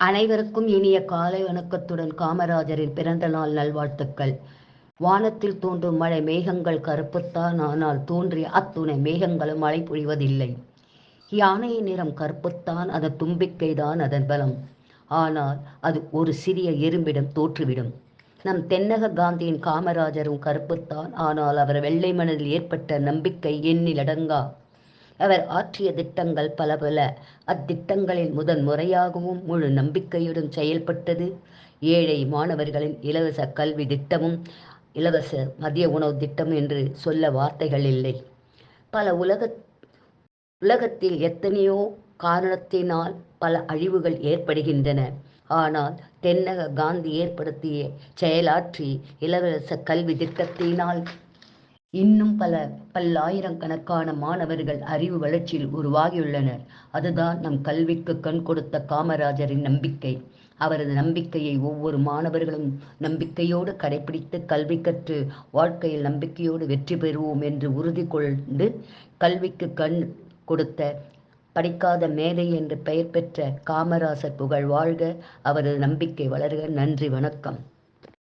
அனைவருக்கும் இனிய காலை வணக்கத்துடன் காமராஜரின் பிறந்த நாள் நல்வாழ்த்துக்கள். வானத்தில் தோன்றும் மழை மேகங்கள் கருப்புத்தான் ஆனால் தோன்றிய அத்துணை மேகங்களும் மழை பொழிவதில்லை. யானையின் நிறம் கருப்புத்தான் அதன் தும்பிக்கைதான் அதன் பலம். ஆனால் அது ஒரு சிறிய எறும்பிடம் தோற்றுவிடும். நம் தென்னக காந்தியின் காமராஜரும் கருப்புத்தான் ஆனால் அவர் வெள்ளை மனதில் ஏற்பட்ட நம்பிக்கை எண்ணிலடங்கா. அவர் ஆற்றிய திட்டங்கள் பல பல. அத்திட்டங்களில் முதன் முறையாகவும் முழு நம்பிக்கையுடன் செயல்பட்டது. ஏழை மாணவர்களின் இலவச கல்வி திட்டமும் இலவச மதிய உணவு திட்டம் என்று சொல்ல வார்த்தைகள் இல்லை. பல உலக உலகத்தில் எத்தனையோ காரணத்தினால் பல அழிவுகள் ஏற்படுகின்றன. ஆனால் தென்னக காந்தி ஏற்படுத்திய செயலாற்றி இலவச கல்வி திட்டத்தினால் இன்னும் பல பல்லாயிரக்கணக்கான மாணவர்கள் அறிவு வளர்ச்சியில் உருவாகியுள்ளனர். அதுதான் நம் கல்விக்கு கண் கொடுத்த காமராஜரின் நம்பிக்கை. அவரது நம்பிக்கையை ஒவ்வொரு மாணவர்களும் நம்பிக்கையோடு கடைபிடித்து கல்வி கற்று வாழ்க்கையில் நம்பிக்கையோடு வெற்றி பெறுவோம் என்று உறுதி கொண்டு கல்விக்கு கண் கொடுத்த படிக்காத மேதை என்று பெயர் பெற்ற காமராசர் புகழ் வாழ்க. அவரது நம்பிக்கை வளர்க. நன்றி. வணக்கம்.